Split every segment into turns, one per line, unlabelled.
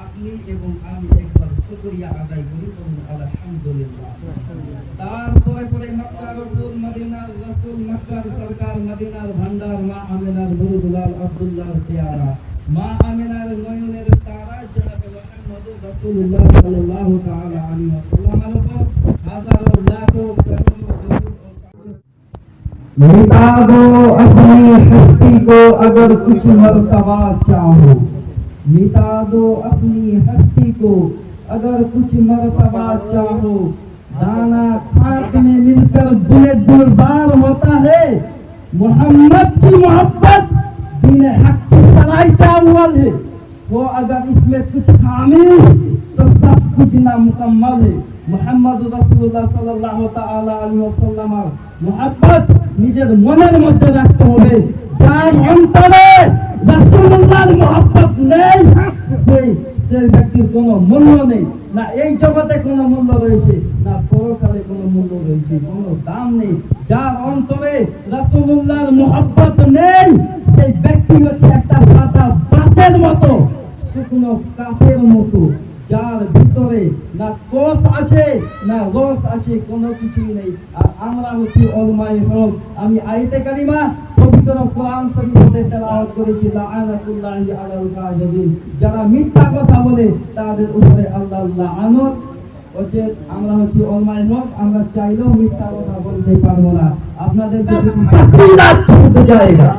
আপনি এবং তারপরে পরে মক্কা রসুল মদিনার মক্কার সরকার মদিনার ভান্ডার মা আমিনার বুরুদুলাল আব্দুল্লাহ পেয়ারা মা আমিনার নয়নের তারা مٹا دو اپنی ہستی کو اگر کچھ مرتبہ چاہو مٹا دو اپنی ہستی کو اگر کچھ مرتبہ چاہو دانا خاک میں مل کر بلے دلدار ہوتا ہے محمد کی محبت دل حق کی سرائی کا ہے सराय का अव्वल है वो अगर इसमें कुछ शामिल तो सब कुछ नामुकम्मल है মোহাম্মদ রাসূলুল্লাহ সাল্লাল্লাহু তাআলা আলাইহি ওয়াসাল্লাম মুহাব্বত নিজের মনের মধ্যে রাখতে হবে যার অন্তরে রাসূলুল্লাহর মুহাব্বত নেই সেই সেই ব্যক্তির কোনো মূল্য নেই না এই জগতে কোনো মূল্য রয়েছে না পরকালে কোনো মূল্য রয়েছে কোনো দাম নেই যার অন্তরে রাসূলুল্লাহর মুহাব্বত নেই শুকনো কাঠের মতো যার ভিতরে না কোষ আছে না রস আছে কোনো কিছুই নেই আর আমরা হচ্ছি অলমাই হক আমি আইতে কারিমা পবিত্র কোরআন শরীফে তেলাওয়াত করেছি লাআনাতুল্লাহি আলাল কাযিবিন যারা মিথ্যা কথা বলে তাদের উপরে আল্লাহ লাআনত হচ্ছে আমরা হচ্ছি অলমাই হক আমরা চাইলেও মিথ্যা কথা বলতে পারবো না আপনাদের যদি तफसीलात छूट जाएगा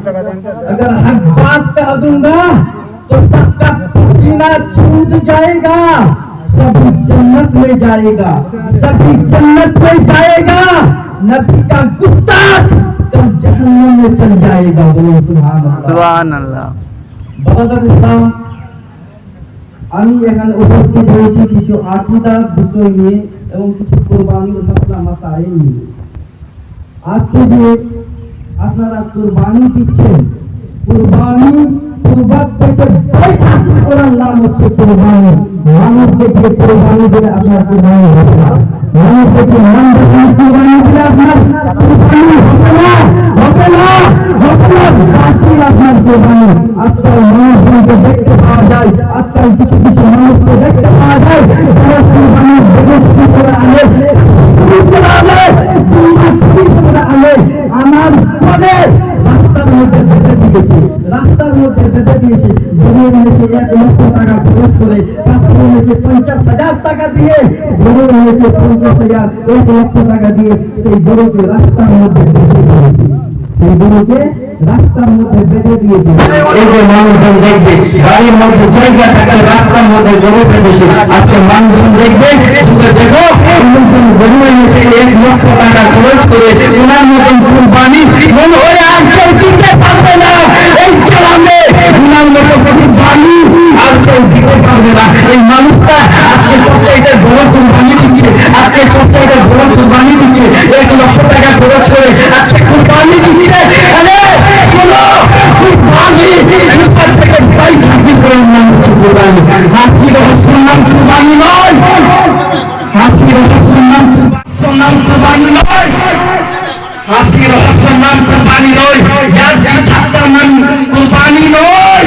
अगर हक बात कह दूंगा तो सबका جینا چھوٹ جائے گا سبھی جنت میں جائے گا سبھی جنت میں جائے گا نبی کا کتا تو جہنم میں چل جائے
گا
سبحان اللہ۔ سبحان اسلام আমি এখানে উপস্থিত হয়েছি কিছু আত্মীয়তা বিষয় নিয়ে এবং কিছু কোরবানির মশলা আমার তাই নিয়ে আজকে যে আপনারা কোরবানি দিচ্ছেন কোরবানি পূর্বাগ থেকে বই হাসিল করার নাম হচ্ছে কোরবানি। মানুষকে যে কোরবানি দিলে আপনার কোরবানি হবে না? মানুষকে যে নাম দেখান কোরবানি দিলে আপনার কোরবানি হবে না? হবে না? হবে না? বাতিল আপনার কোরবানি? আজকাল মানুষজনকে দেখতে পাওয়া যায়, আজকাল কিছু কিছু মানুষকে দেখতে পাওয়া যায়, যারা কোরবানি বেদস্তি করে আনে চুরি করে আনে চুরি করে আনে রাস্তার মধ্যে বেঁধে দিয়েছে। গরুর নিচে এক লক্ষ টাকা খরচ করে পাঁচশো নিচে পঞ্চাশ হাজার টাকা দিয়ে গরুর নিচে পঞ্চাশ হাজার এক লক্ষ টাকা দিয়ে সেই গরুকে রাস্তার মধ্যে বেঁধে দিয়েছে। সেই গরুকে রাস্তার মধ্যে বেঁধে দিয়েছে।
এই যে মানুষজন দেখবে, গাড়ির মধ্যে জায়গা থাকলে রাস্তার মধ্যে গরু পেতেছে আজকে মানুষজন দেখবে তোমরা দেখো, মানুষজন গরু এনেছে, এক লক্ষ টাকা খরচ করে ওনার মতন কুরবানি মনে হয় আর করে আজকে কুরবানি দিচ্ছে। শোনো, কুরবানি উপর থেকে ভাই হাসি করে নাম হচ্ছে কুরবানি। হাসি রহস্যর নাম নয়। হাসি রহস্যর নাম নাম কুরবানি নয়। হাসি রহস্যর নাম কুরবানি নয়। যার ঠাট্টার নাম কুরবানি নয়।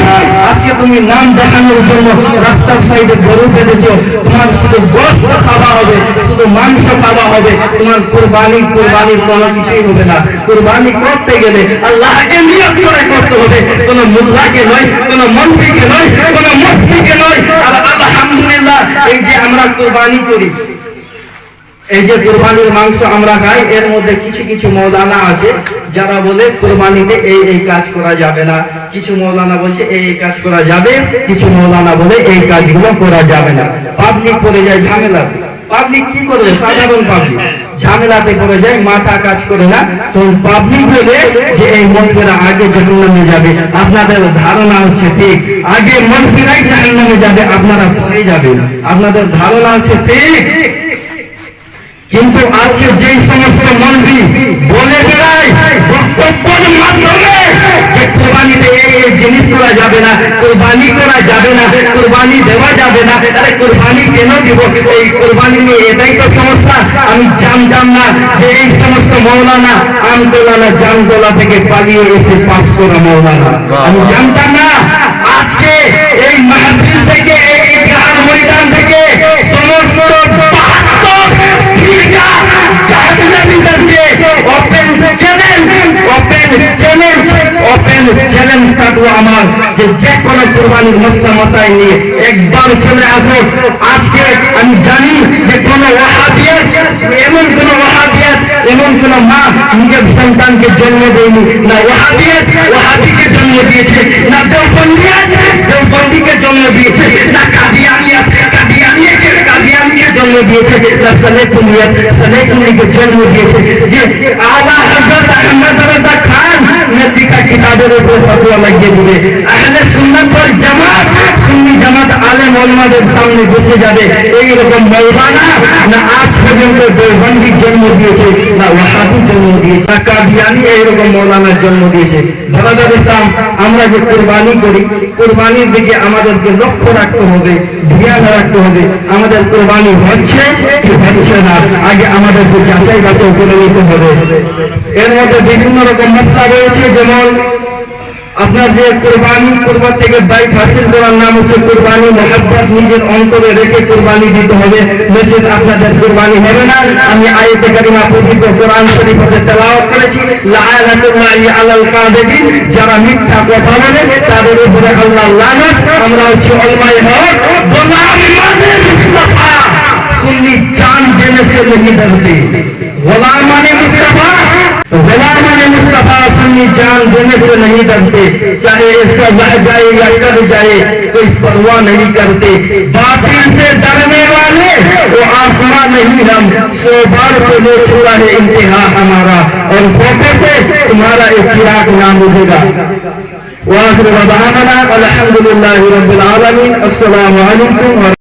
আজকে তুমি নাম দেখানোর জন্য রাস্তার সাইডে গরু বেঁধেছ তোমার শুধু গোস্ত খাওয়া হবে, শুধু মাংস খাওয়া হবে, তোমার কুরবানি কোনো কিছুই হবে না। কুরবানি করতে গেলে নিয়োগ করে করতে হবে। নয় মন্ত্রীকে নয় নয়। আর আলহামদুলিল্লাহ, এই যে আমরা কুরবানি করি, এই যে কোরবানির মাংস আমরা খাই, এর মধ্যে কিছু কিছু মৌলানা আছে, যারা বলে কোরবানিতে এই এই কাজ করা যাবে না। কিছু মৌলানা বলছে, এই কাজ করা যাবে। কিছু মৌলানা বলে, এই কাজগুলো করা যাবে না। পাবলিক করে যায় ঝামেলা। পাবলিক কি করবে? সাধারণ পাবলিক। ঝামেলাতে করে যায়, মাথা কাজ করে না। তো পাবলিক বলে যে এই মন্ত্রীরা আগে জাহান্নামে যাবে, আপনাদের ধারণা হচ্ছে ঠিক। আগে মন্ত্রীরাই জাহান্নামে যাবে, আপনারা পরে যাবেন। আপনাদের ধারণা হচ্ছে ঠিক।
কিন্তু আজকে যেই সমস্ত মন্ত্রী বলে যে কোরবানি করা যাবে না, কোরবানি কেন দিব? এই কোরবানি নিয়ে এটাই তো সমস্যা। আমি না যে এই সমস্ত থেকে পালিয়ে এসে আমি জানতাম না। আজকে আমার যে যে কোনো কোরবানির মশলা মশাই নিয়ে একবার চলে আসো আজকে আমি জানি যে কোনো ওয়াহাবিয়াত এমন কোন ওয়াহাবিয়াত এমন কোন মা নিজের সন্তানকে জন্ম দেয়নি না ওয়াহাবিয়াত ওয়াহাবিকে জন্ম দিয়েছে না দেওবন্দিয়াত দেওবন্দিকে জন্ম দিয়েছে না কাদিয়ানিয়াত কাদিয়ানিয়াকে কাদিয়ানিকে জন্ম দিয়েছে না সালেকুলিয়াত সালেকুলিকে জন্ম দিয়েছে যে আলা হযরত আহমদ রজা খান কিতাবের উপর ফতোয়া লাগিয়ে দিবে। আহলে সুন্নাত ওয়াল জামাত, সুন্নি জামাত আলেম ওলামাদের সামনে বসে যাবে। এই রকম মৌলানা না আজ পর্যন্ত দেওবন্দি জন্ম দিয়েছে, না ওয়াহাবি জন্ম দিয়েছে, না কাদিয়ানি এইরকম মৌলানার জন্ম দিয়েছে। ধরাদার ইসলাম আমরা যে কোরবানি করি, কোরবানির দিকে আমাদেরকে লক্ষ্য রাখতে হবে, ধ্যান রাখতে হবে। আমাদের কোরবানি হচ্ছে কি হচ্ছে না, আগে আমাদেরকে যাচাই বাছাই করে নিতে হবে। এর মধ্যে বিভিন্ন রকম মশলা রয়েছে, যেমন আপনার যে কোরবানি কোরবান থেকে বাই ফাঁসির করার নাম হচ্ছে কোরবানি মহাব্বাত। নিজের অন্তরে রেখে কোরবানি দিতে হবে। নচেত আপনাদের কোরবানি হবে না। আমি আয়তে কারিমা পবিত্র কোরআন শরীফ হতে তেলাওয়াত করেছি। লাআলাতুম আলী আলাল কাযিবিন যারা মিথ্যা কথা বলে, তাদের উপরে আল্লাহ লানত। আমরা হচ্ছে অলমাই হক। গোলামি মানে মুস্তাফা। সুন্নি চান দেনে সে নেহি ডরতে গোলাম মানে মুস্তাফা। تو غلام مصطفیٰ سنی جان دینے سے نہیں ڈرتے، چاہے ایسا رہ جائے یا کر جائے، کوئی پرواہ نہیں کرتے۔ باطل سے درنے والے، وہ آسمان نہیں ہم۔ سو بار کو لے چھوڑا ہے انتہا ہمارا، اور پھوٹے سے تمہارا اتراک چراغ نام اٹھے گا۔ وآخر ربانا والحمدللہ رب العالمین، السلام عليكم